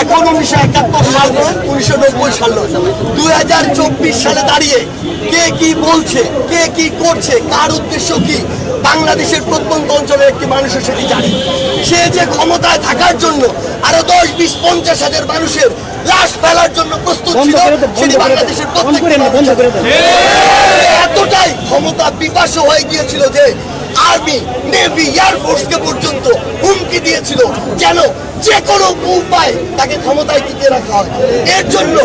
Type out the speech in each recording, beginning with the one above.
এখন উনিশশো একাত্তর সাল নয় উনিশশো নব্বই সাল নয় দুই হাজার চব্বিশ সালে দাঁড়িয়ে কে কি বলছে কে কি করছে কার উদ্দেশ্য কি বাংলাদেশের প্রত্যন্ত অঞ্চলের একটি মানুষের সেটি জানে সে যে ক্ষমতায় থাকার জন্য আরও দশ বিশ পঞ্চাশ হাজার মানুষের লাশ ফেলার জন্য প্রস্তুত ছিল সেটি বাংলাদেশের জানে। এতটাই ক্ষমতা বিপাশে হয়ে গিয়েছিল যে আর্মি, নেভি এয়ারফোর্সকে পর্যন্ত হুমকি দিয়েছিল। যেন যে কোনো উপায় তাকে ক্ষমতায় টিকিয়ে রাখা হয়। এর জন্য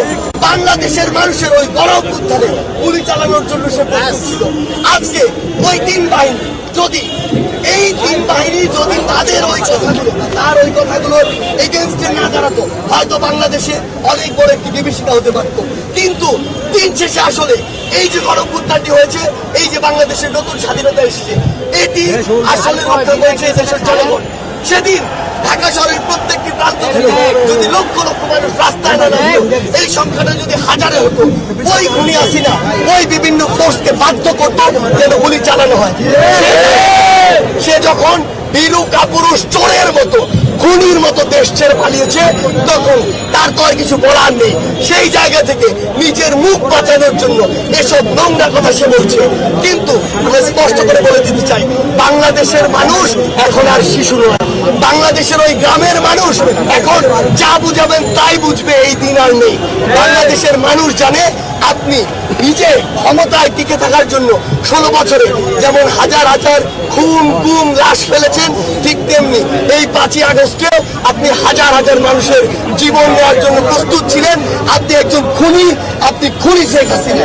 বাংলাদেশের মানুষের ওই গরম উত্থানে গুলি চালানোর জন্য সে ছিল। আজকে ওই তিন বাহিনী, যদি এই তিন বাহিনী যদি তাদের ওই কথাগুলো, তার ওই কথাগুলোর এগেনস্টে না দাঁড়াতো হয়তো বাংলাদেশে অনেক বড় একটি বিভীষিকা হতে পারত। কিন্তু দিন শেষে আসলে এই যে গণপুত্তাটি হয়েছে এই যে বাংলাদেশের নতুন স্বাধীনতা এসেছে এটি আসলে রক্ষা করেছে এই দেশের জনগণ। সেদিন ঢাকা শহরের প্রত্যেকটি প্রান্ত থেকে যদি লক্ষ লক্ষ মানুষ রাস্তায় না নামতো, এই সংখ্যাটা যদি হাজারে হতো ওই গুলি আসি না ওই বিভিন্ন ফোর্সকে বাধ্য করতো যেন গুলি চালানো হয়। সে- সে যখন বিরু কাপুরুষ চোরের মতো, খুনির মতো দেশ ছেড়ে পালিয়েছে, তখন তার তো আর কিছু বলার নেই। সেই জায়গা থেকে নিজের মুখ বাঁচানোর জন্য এসব নোংরা কথা সে বলছে। কিন্তু আমরা স্পষ্ট করে বলে দিতে চাই বাংলাদেশের মানুষ এখন আর শিশু নয়। বাংলাদেশের ওই গ্রামের মানুষ এখন যা বুঝাবেন তাই বুঝবে, এই দিন আর নেই। বাংলাদেশের মানুষ জানে আপনি নিজে ক্ষমতায় টিকে থাকার জন্য ষোলো বছরে যেমন হাজার হাজার খুন, গুম, লাশ ফেলেছেন, ঠিক তেমনি এই পাঁচই আগস্টেও আপনি হাজার হাজার মানুষের জীবন নেওয়ার জন্য প্রস্তুত ছিলেন। আপনি একজন খুনি, আপনি খুনি শেখ হাসিনা।